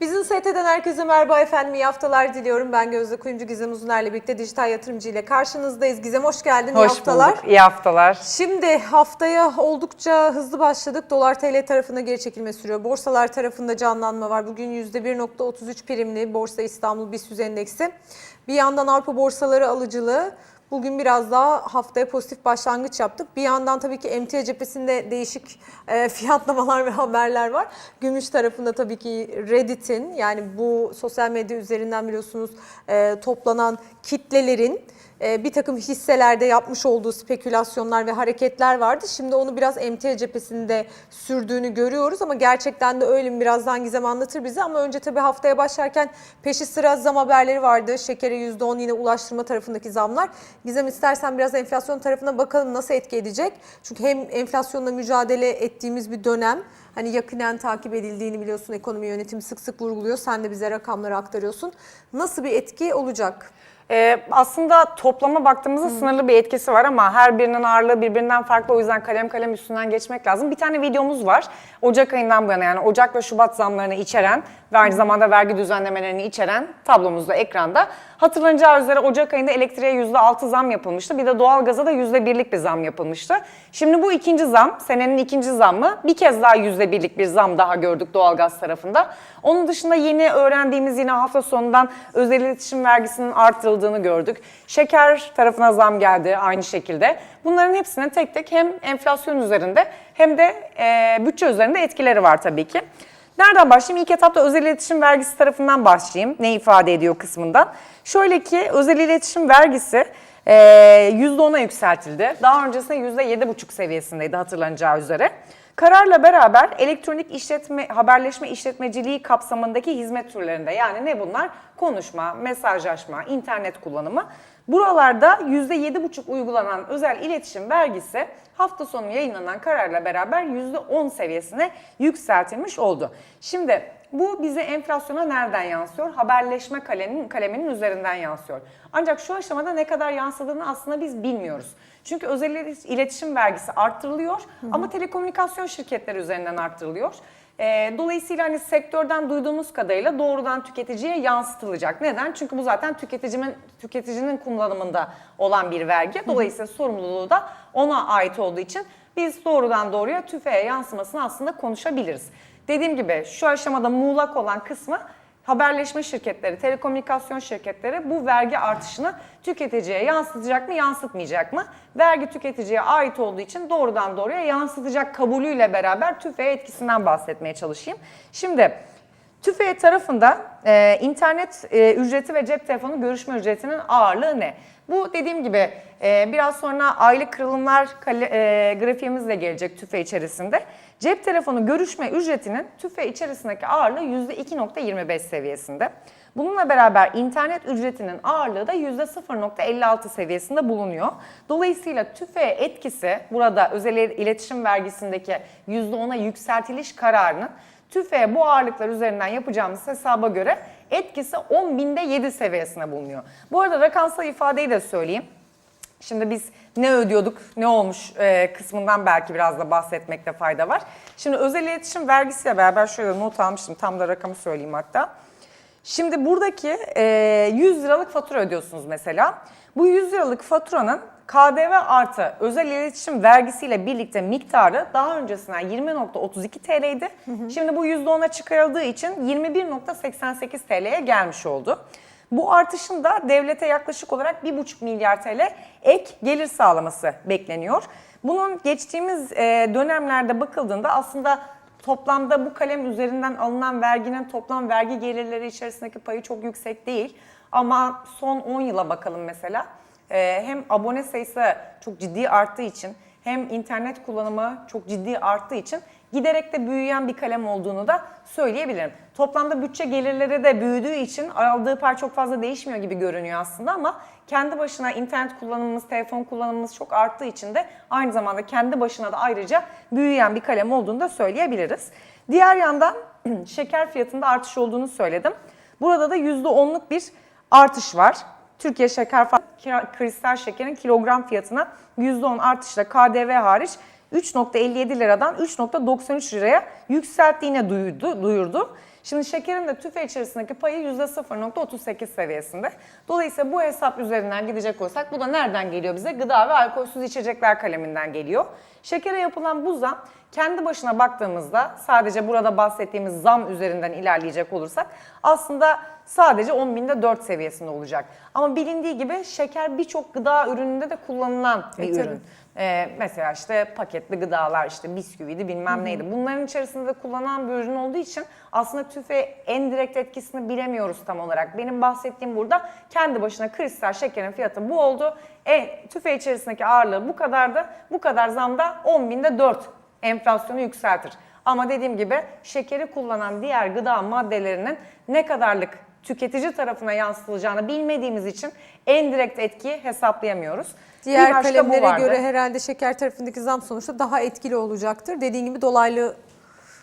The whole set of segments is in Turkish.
Bizim ST'den herkese merhaba efendim. İyi haftalar diliyorum. Ben Gözde Kuyumcu Gizem Uzuner'le birlikte dijital yatırımcı ile karşınızdayız. Gizem hoş geldin. İyi Hoş haftalar. bulduk. İyi haftalar. Şimdi haftaya oldukça hızlı başladık. Dolar TL tarafında geri çekilme sürüyor. Borsalar tarafında canlanma var. Bugün %1.33 primli Borsa İstanbul BIST endeksi. Bir yandan Avrupa borsaları alıcılığı. Bugün biraz daha haftaya pozitif başlangıç yaptık. Bir yandan tabii ki emtia cephesinde değişik e, fiyatlamalar ve haberler var. Gümüş tarafında tabii ki Reddit'in yani bu sosyal medya üzerinden biliyorsunuz e, toplanan kitlelerin bir takım hisselerde yapmış olduğu spekülasyonlar ve hareketler vardı. Şimdi onu biraz emtia cephesinde sürdüğünü görüyoruz ama gerçekten de öyle mi birazdan Gizem anlatır bize ama önce tabii haftaya başlarken peşi sıra zam haberleri vardı. Şekere %10 yine ulaştırma tarafındaki zamlar. Gizem istersen biraz enflasyon tarafına bakalım nasıl etki edecek? Çünkü hem enflasyonla mücadele ettiğimiz bir dönem Hani yakinen takip edildiğini biliyorsun ekonomi yönetimi sık sık vurguluyor. Sen de bize rakamları aktarıyorsun. Nasıl bir etki olacak? Ee, aslında toplama baktığımızda sınırlı bir etkisi var ama her birinin ağırlığı birbirinden farklı. O yüzden kalem kalem üstünden geçmek lazım. Bir tane videomuz var. Ocak ayından bu yana yani Ocak ve Şubat zamlarını içeren ve aynı zamanda vergi düzenlemelerini içeren tablomuzda ekranda. Hatırlanacağı üzere Ocak ayında elektriğe %6 zam yapılmıştı. Bir de doğalgaza da %1'lik bir zam yapılmıştı. Şimdi bu ikinci zam, senenin ikinci zammı bir kez daha %1'lik bir zam daha gördük doğalgaz tarafında. Onun dışında yeni öğrendiğimiz yine hafta sonundan özel iletişim vergisinin artırıldığını gördük. Şeker tarafına zam geldi aynı şekilde. Bunların hepsinin tek tek hem enflasyon üzerinde hem de e, bütçe üzerinde etkileri var tabii ki. Nereden başlayayım? İlk etapta özel iletişim vergisi tarafından başlayayım. Ne ifade ediyor kısmından. Şöyle ki özel iletişim vergisi e, %10'a yükseltildi. Daha öncesinde %7,5 seviyesindeydi hatırlanacağı üzere. Kararla beraber elektronik işletme, haberleşme işletmeciliği kapsamındaki hizmet türlerinde yani ne bunlar? Konuşma, mesajlaşma, internet kullanımı. Buralarda %7,5 uygulanan özel iletişim vergisi hafta sonu yayınlanan kararla beraber %10 seviyesine yükseltilmiş oldu. Şimdi bu bize enflasyona nereden yansıyor? Haberleşme kaleminin, kaleminin üzerinden yansıyor. Ancak şu aşamada ne kadar yansıdığını aslında biz bilmiyoruz. Çünkü özel iletişim vergisi arttırılıyor ama telekomünikasyon şirketleri üzerinden arttırılıyor. Ee, dolayısıyla hani sektörden duyduğumuz kadarıyla doğrudan tüketiciye yansıtılacak. Neden? Çünkü bu zaten tüketicinin tüketicinin kullanımında olan bir vergi. Dolayısıyla sorumluluğu da ona ait olduğu için biz doğrudan doğruya tüfeğe yansımasını aslında konuşabiliriz. Dediğim gibi şu aşamada muğlak olan kısmı haberleşme şirketleri, telekomünikasyon şirketleri bu vergi artışını tüketiciye yansıtacak mı, yansıtmayacak mı? Vergi tüketiciye ait olduğu için doğrudan doğruya yansıtacak kabulüyle beraber tüfeğe etkisinden bahsetmeye çalışayım. Şimdi TÜFE tarafında e, internet e, ücreti ve cep telefonu görüşme ücretinin ağırlığı ne? Bu dediğim gibi e, biraz sonra aylık kırılımlar kale, e, grafiğimizle gelecek TÜFE içerisinde. Cep telefonu görüşme ücretinin TÜFE içerisindeki ağırlığı %2.25 seviyesinde. Bununla beraber internet ücretinin ağırlığı da %0.56 seviyesinde bulunuyor. Dolayısıyla TÜFE etkisi burada özel iletişim vergisindeki %10'a yükseltiliş kararının TÜFE bu ağırlıklar üzerinden yapacağımız hesaba göre etkisi 10 binde 7 seviyesine bulunuyor. Bu arada rakamsal ifadeyi de söyleyeyim. Şimdi biz ne ödüyorduk, ne olmuş e, kısmından belki biraz da bahsetmekte fayda var. Şimdi özel iletişim vergisiyle beraber şöyle not almıştım. Tam da rakamı söyleyeyim hatta. Şimdi buradaki e, 100 liralık fatura ödüyorsunuz mesela. Bu 100 liralık faturanın KDV artı özel iletişim vergisiyle birlikte miktarı daha öncesinden 20.32 TL'ydi. Şimdi bu %10'a çıkarıldığı için 21.88 TL'ye gelmiş oldu. Bu artışın da devlete yaklaşık olarak 1,5 milyar TL ek gelir sağlaması bekleniyor. Bunun geçtiğimiz e, dönemlerde bakıldığında aslında toplamda bu kalem üzerinden alınan verginin toplam vergi gelirleri içerisindeki payı çok yüksek değil. Ama son 10 yıla bakalım mesela. Ee, hem abone sayısı çok ciddi arttığı için hem internet kullanımı çok ciddi arttığı için giderek de büyüyen bir kalem olduğunu da söyleyebilirim. Toplamda bütçe gelirleri de büyüdüğü için aldığı pay çok fazla değişmiyor gibi görünüyor aslında ama kendi başına internet kullanımımız, telefon kullanımımız çok arttığı için de aynı zamanda kendi başına da ayrıca büyüyen bir kalem olduğunu da söyleyebiliriz. Diğer yandan şeker fiyatında artış olduğunu söyledim. Burada da %10'luk bir artış var. Türkiye Şeker kristal şekerin kilogram fiyatına %10 artışla KDV hariç 3.57 liradan 3.93 liraya yükselttiğini duyurdu. duyurdu. Şimdi şekerin de tüfe içerisindeki payı %0.38 seviyesinde. Dolayısıyla bu hesap üzerinden gidecek olsak bu da nereden geliyor bize? Gıda ve alkolsüz içecekler kaleminden geliyor. Şekere yapılan bu zam kendi başına baktığımızda sadece burada bahsettiğimiz zam üzerinden ilerleyecek olursak aslında sadece 10 binde 4 seviyesinde olacak. Ama bilindiği gibi şeker birçok gıda ürününde de kullanılan bir E, tabii. ürün. Ee, mesela işte paketli gıdalar işte bisküviydi bilmem neydi. Bunların içerisinde de kullanılan bir ürün olduğu için aslında tüfe en direkt etkisini bilemiyoruz tam olarak. Benim bahsettiğim burada kendi başına kristal şekerin fiyatı bu oldu. E, tüfe içerisindeki ağırlığı bu kadar da bu kadar zamda 10 binde 4 enflasyonu yükseltir. Ama dediğim gibi şekeri kullanan diğer gıda maddelerinin ne kadarlık tüketici tarafına yansıtılacağını bilmediğimiz için en direkt etkiyi hesaplayamıyoruz. Diğer kalemlere göre herhalde şeker tarafındaki zam sonuçta daha etkili olacaktır. Dediğin gibi dolaylı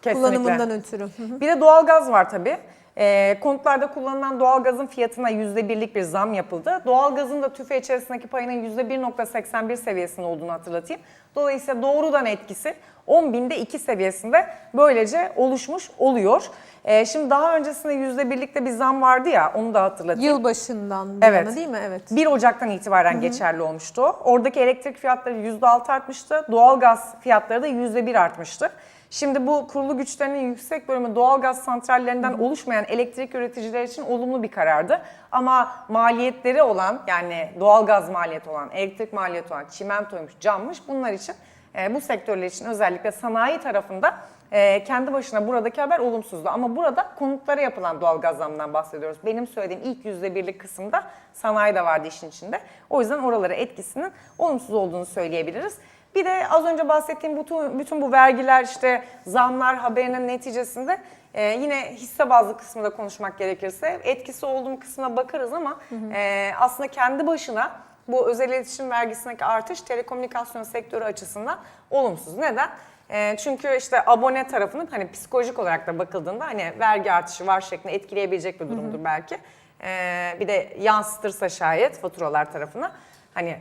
Kesinlikle. kullanımından ötürü. Hı hı. Bir de doğalgaz var tabii. Ee, konutlarda kullanılan doğalgazın fiyatına %1'lik bir zam yapıldı. Doğalgazın da tüfe içerisindeki payının %1.81 seviyesinde olduğunu hatırlatayım. Dolayısıyla doğrudan etkisi 10 binde 2 seviyesinde böylece oluşmuş oluyor. Ee, şimdi daha öncesinde %1'likte bir zam vardı ya onu da hatırlatayım. Yılbaşından Evet. yana değil mi? Evet. 1 Ocak'tan itibaren geçerli olmuştu. Oradaki elektrik fiyatları %6 artmıştı. Doğalgaz fiyatları da %1 artmıştı. Şimdi bu kurulu güçlerinin yüksek bölümü doğalgaz santrallerinden oluşmayan elektrik üreticiler için olumlu bir karardı. Ama maliyetleri olan yani doğalgaz maliyeti olan, elektrik maliyeti olan çimentoymuş, cammış bunlar için e, bu sektörler için özellikle sanayi tarafında e, kendi başına buradaki haber olumsuzdu. Ama burada konutlara yapılan doğalgaz zamından bahsediyoruz. Benim söylediğim ilk yüzde birlik kısımda sanayi de vardı işin içinde. O yüzden oralara etkisinin olumsuz olduğunu söyleyebiliriz. Bir de az önce bahsettiğim bütün, bütün bu vergiler işte zamlar haberinin neticesinde e, yine hisse bazlı kısmında konuşmak gerekirse etkisi olduğum kısmına bakarız ama e, aslında kendi başına bu özel iletişim vergisindeki artış telekomünikasyon sektörü açısından olumsuz. Neden? E, çünkü işte abone tarafının hani psikolojik olarak da bakıldığında hani vergi artışı var şeklinde etkileyebilecek bir durumdur belki. E, bir de yansıtırsa şayet faturalar tarafına hani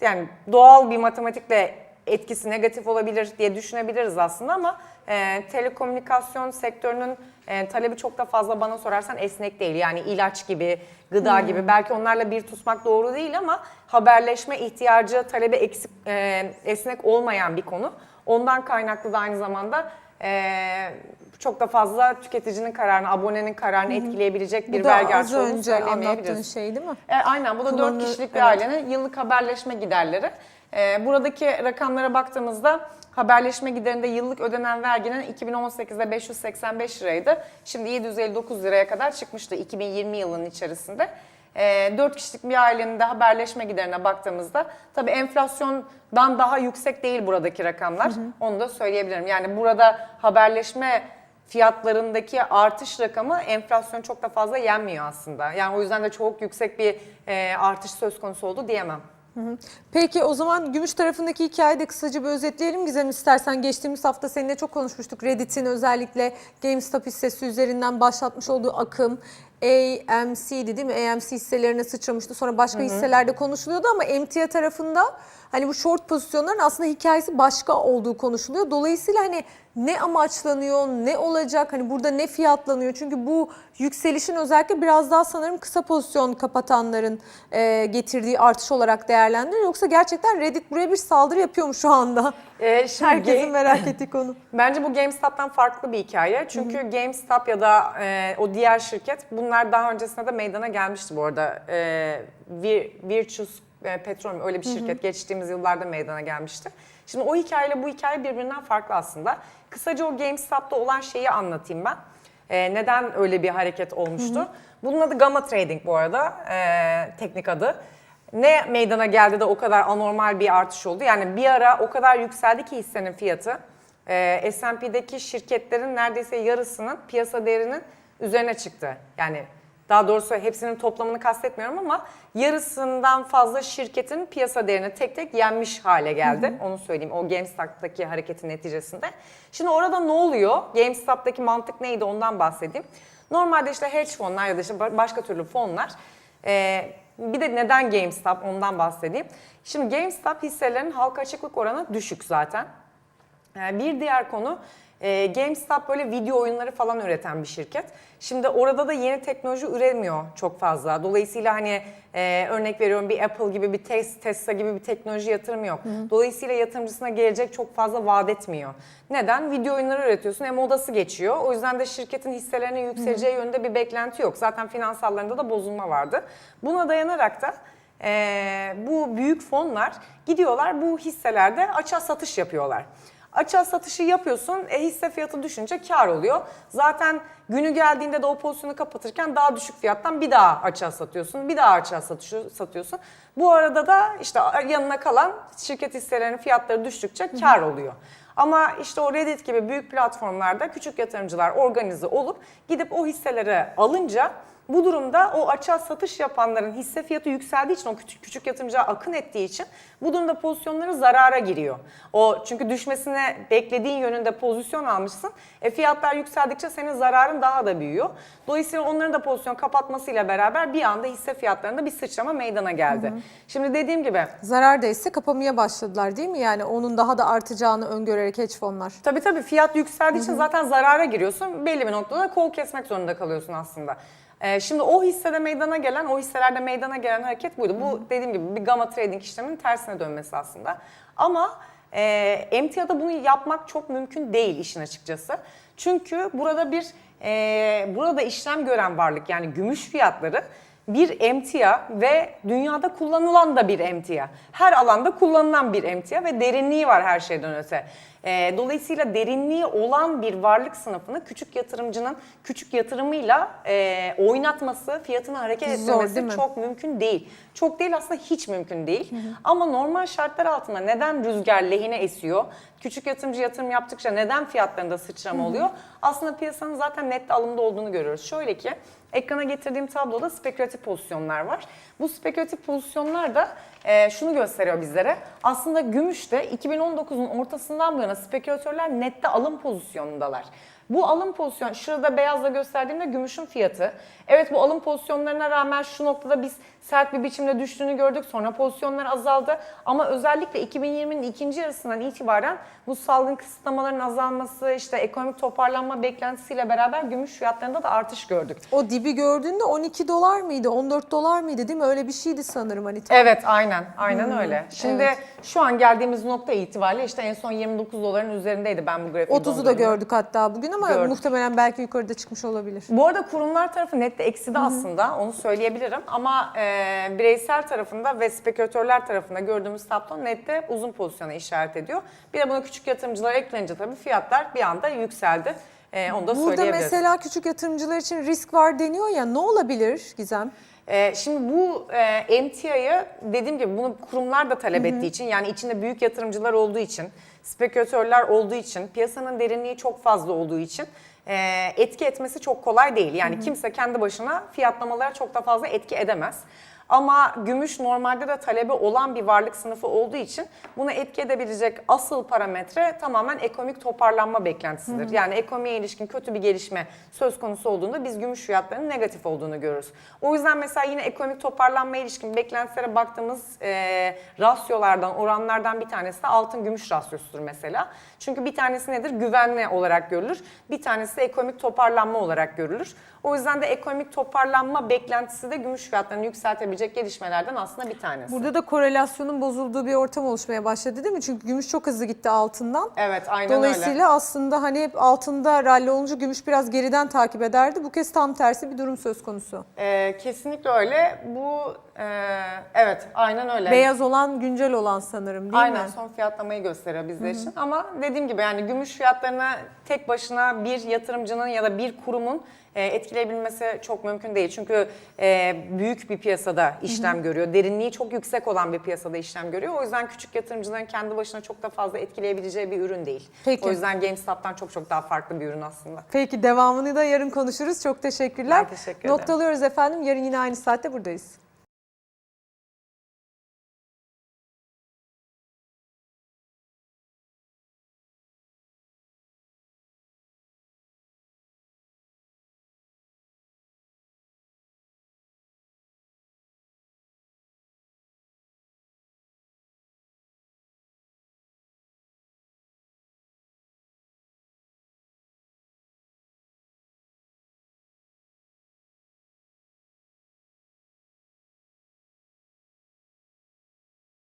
yani doğal bir matematikle etkisi negatif olabilir diye düşünebiliriz aslında ama e, telekomünikasyon sektörünün e, talebi çok da fazla bana sorarsan esnek değil. Yani ilaç gibi, gıda gibi belki onlarla bir tutmak doğru değil ama haberleşme ihtiyacı talebi eksik, e, esnek olmayan bir konu. Ondan kaynaklı da aynı zamanda e, çok da fazla tüketicinin kararını, abonenin kararını etkileyebilecek bir Bu da vergi az artışı olduğunu önce anlattığın şey değil mi? E, aynen bu da 4 Kullanı- kişilik bir evet. ailenin yıllık haberleşme giderleri. E, buradaki rakamlara baktığımızda haberleşme giderinde yıllık ödenen verginin 2018'de 585 liraydı. Şimdi 759 liraya kadar çıkmıştı 2020 yılının içerisinde. E, 4 kişilik bir ailenin de haberleşme giderine baktığımızda tabii enflasyondan daha yüksek değil buradaki rakamlar. Onu da söyleyebilirim. Yani burada haberleşme fiyatlarındaki artış rakamı enflasyon çok da fazla yenmiyor aslında. Yani o yüzden de çok yüksek bir e, artış söz konusu oldu diyemem. Peki o zaman gümüş tarafındaki hikayeyi de kısaca bir özetleyelim Gizem istersen. Geçtiğimiz hafta seninle çok konuşmuştuk. Reddit'in özellikle GameStop hissesi üzerinden başlatmış olduğu akım. AMC'di değil mi? AMC hisselerine sıçramıştı. Sonra başka hisselerde konuşuluyordu ama emtia tarafında hani bu short pozisyonların aslında hikayesi başka olduğu konuşuluyor. Dolayısıyla hani ne amaçlanıyor, ne olacak, hani burada ne fiyatlanıyor? Çünkü bu yükselişin özellikle biraz daha sanırım kısa pozisyon kapatanların e, getirdiği artış olarak değerlendirilir. Yoksa gerçekten Reddit buraya bir saldırı yapıyor mu şu anda? E, şimdi Herkesin merak ettiği konu. Bence bu GameStop'tan farklı bir hikaye. Çünkü GameStop ya da e, o diğer şirket bunlar daha öncesinde de meydana gelmişti bu arada. E, Vir- Virtus e, Petroleum öyle bir şirket geçtiğimiz yıllarda meydana gelmişti. Şimdi o hikayeyle bu hikaye birbirinden farklı aslında. Kısaca o GameStop'ta olan şeyi anlatayım ben. E, neden öyle bir hareket olmuştu? Bunun adı Gamma Trading bu arada, e, teknik adı. Ne meydana geldi de o kadar anormal bir artış oldu? Yani bir ara o kadar yükseldi ki hissenin fiyatı. Ee, S&P'deki şirketlerin neredeyse yarısının piyasa değerinin üzerine çıktı. Yani daha doğrusu hepsinin toplamını kastetmiyorum ama yarısından fazla şirketin piyasa değerini tek tek yenmiş hale geldi. Onu söyleyeyim o GameStop'taki hareketin neticesinde. Şimdi orada ne oluyor? GameStop'taki mantık neydi ondan bahsedeyim. Normalde işte hedge fonlar ya da işte ba- başka türlü fonlar ee, bir de neden GameStop ondan bahsedeyim. Şimdi GameStop hisselerinin halka açıklık oranı düşük zaten. Bir diğer konu e, GameStop böyle video oyunları falan üreten bir şirket. Şimdi orada da yeni teknoloji üremiyor çok fazla. Dolayısıyla hani e, örnek veriyorum bir Apple gibi bir Tes- Tesla gibi bir teknoloji yatırımı yok. Dolayısıyla yatırımcısına gelecek çok fazla vaat etmiyor. Neden? Video oyunları üretiyorsun hem modası geçiyor. O yüzden de şirketin hisselerinin yükseleceği yönünde bir beklenti yok. Zaten finansallarında da bozulma vardı. Buna dayanarak da e, bu büyük fonlar gidiyorlar bu hisselerde açığa satış yapıyorlar. Açığa satışı yapıyorsun, e, hisse fiyatı düşünce kar oluyor. Zaten günü geldiğinde de o pozisyonu kapatırken daha düşük fiyattan bir daha açığa satıyorsun, bir daha açığa satış- satıyorsun. Bu arada da işte yanına kalan şirket hisselerinin fiyatları düştükçe kar oluyor. Ama işte o Reddit gibi büyük platformlarda küçük yatırımcılar organize olup gidip o hisseleri alınca bu durumda o açığa satış yapanların hisse fiyatı yükseldiği için o küçük, küçük yatırımcıya akın ettiği için bu durumda pozisyonları zarara giriyor. O çünkü düşmesine beklediğin yönünde pozisyon almışsın. E fiyatlar yükseldikçe senin zararın daha da büyüyor. Dolayısıyla onların da pozisyon kapatmasıyla beraber bir anda hisse fiyatlarında bir sıçrama meydana geldi. Şimdi dediğim gibi Zarardaysa kapamaya başladılar değil mi? Yani onun daha da artacağını öngörerek hedge fonlar. Tabii tabii fiyat yükseldiği için zaten zarara giriyorsun. Belli bir noktada kol kesmek zorunda kalıyorsun aslında. Ee, şimdi o hissede meydana gelen, o hisselerde meydana gelen hareket buydu. Bu dediğim gibi bir gamma trading işleminin tersine dönmesi aslında. Ama e, emtiada bunu yapmak çok mümkün değil işin açıkçası. Çünkü burada bir e, burada işlem gören varlık yani gümüş fiyatları bir emtia ve dünyada kullanılan da bir emtia. Her alanda kullanılan bir emtia ve derinliği var her şeyden öte. Ee, dolayısıyla derinliği olan bir varlık sınıfını küçük yatırımcının küçük yatırımıyla e, oynatması, fiyatını hareket Zor, ettirmesi mi? çok mümkün değil. Çok değil aslında hiç mümkün değil. Ama normal şartlar altında neden rüzgar lehine esiyor? Küçük yatırımcı yatırım yaptıkça neden fiyatlarında sıçrama oluyor? Aslında piyasanın zaten net alımda olduğunu görüyoruz. Şöyle ki ekrana getirdiğim tabloda spekülatif pozisyonlar var. Bu spekülatif pozisyonlar da e, şunu gösteriyor bizlere. Aslında gümüşte 2019'un ortasından bu yana spekülatörler nette alım pozisyonundalar. Bu alım pozisyon, şurada beyazla gösterdiğimde gümüşün fiyatı. Evet bu alım pozisyonlarına rağmen şu noktada biz sert bir biçimde düştüğünü gördük. Sonra pozisyonlar azaldı. Ama özellikle 2020'nin ikinci yarısından itibaren bu salgın kısıtlamaların azalması, işte ekonomik toparlanma beklentisiyle beraber gümüş fiyatlarında da artış gördük. O dibi gördüğünde 12 dolar mıydı, 14 dolar mıydı değil mi? Öyle bir şeydi sanırım hani. Evet aynen aynen öyle. Şimdi evet. şu an geldiğimiz nokta itibariyle işte en son 29 doların üzerindeydi ben bu grafiği 30'u da gördük hatta bugün ama Gördük. muhtemelen belki yukarıda çıkmış olabilir. Bu arada kurumlar tarafı nette ekside aslında onu söyleyebilirim ama e, bireysel tarafında ve spekülatörler tarafında gördüğümüz tablo nette uzun pozisyona işaret ediyor. Bir de bunu küçük yatırımcılar eklenince tabii fiyatlar bir anda yükseldi. E, onu da Burada söyleyebiliriz. mesela küçük yatırımcılar için risk var deniyor ya ne olabilir Gizem? Ee, şimdi bu e, MTI'yi dediğim gibi bunu kurumlar da talep ettiği için yani içinde büyük yatırımcılar olduğu için, spekülatörler olduğu için, piyasanın derinliği çok fazla olduğu için e, etki etmesi çok kolay değil. Yani kimse kendi başına fiyatlamalara çok da fazla etki edemez. Ama gümüş normalde de talebi olan bir varlık sınıfı olduğu için buna etki edebilecek asıl parametre tamamen ekonomik toparlanma beklentisidir. Yani ekonomiye ilişkin kötü bir gelişme söz konusu olduğunda biz gümüş fiyatlarının negatif olduğunu görürüz. O yüzden mesela yine ekonomik toparlanmaya ilişkin beklentilere baktığımız e, rasyolardan, oranlardan bir tanesi de altın gümüş rasyosudur mesela. Çünkü bir tanesi nedir? Güvenli olarak görülür. Bir tanesi de ekonomik toparlanma olarak görülür. O yüzden de ekonomik toparlanma beklentisi de gümüş fiyatlarını yükseltebilecek gelişmelerden aslında bir tanesi. Burada da korelasyonun bozulduğu bir ortam oluşmaya başladı değil mi? Çünkü gümüş çok hızlı gitti altından. Evet aynen Dolayısıyla öyle. aslında hani hep altında rally olunca gümüş biraz geriden takip ederdi. Bu kez tam tersi bir durum söz konusu. Ee, kesinlikle öyle. Bu e, evet aynen öyle. Beyaz olan güncel olan sanırım değil Aynen mi? son fiyatlamayı gösteriyor bizler için. Ama dediğim gibi yani gümüş fiyatlarını tek başına bir yatırımcının ya da bir kurumun e, etkileyebilmesi çok mümkün değil. Çünkü e, büyük bir piyasada işlem görüyor. Derinliği çok yüksek olan bir piyasada işlem görüyor. O yüzden küçük yatırımcıların kendi başına çok da fazla etkileyebileceği bir ürün değil. Peki. O yüzden GameStop'tan çok çok daha farklı bir ürün aslında. Peki devamını da yarın konuşuruz. Çok teşekkürler. Ben teşekkür ederim. Noktalıyoruz efendim. Yarın yine aynı saatte buradayız.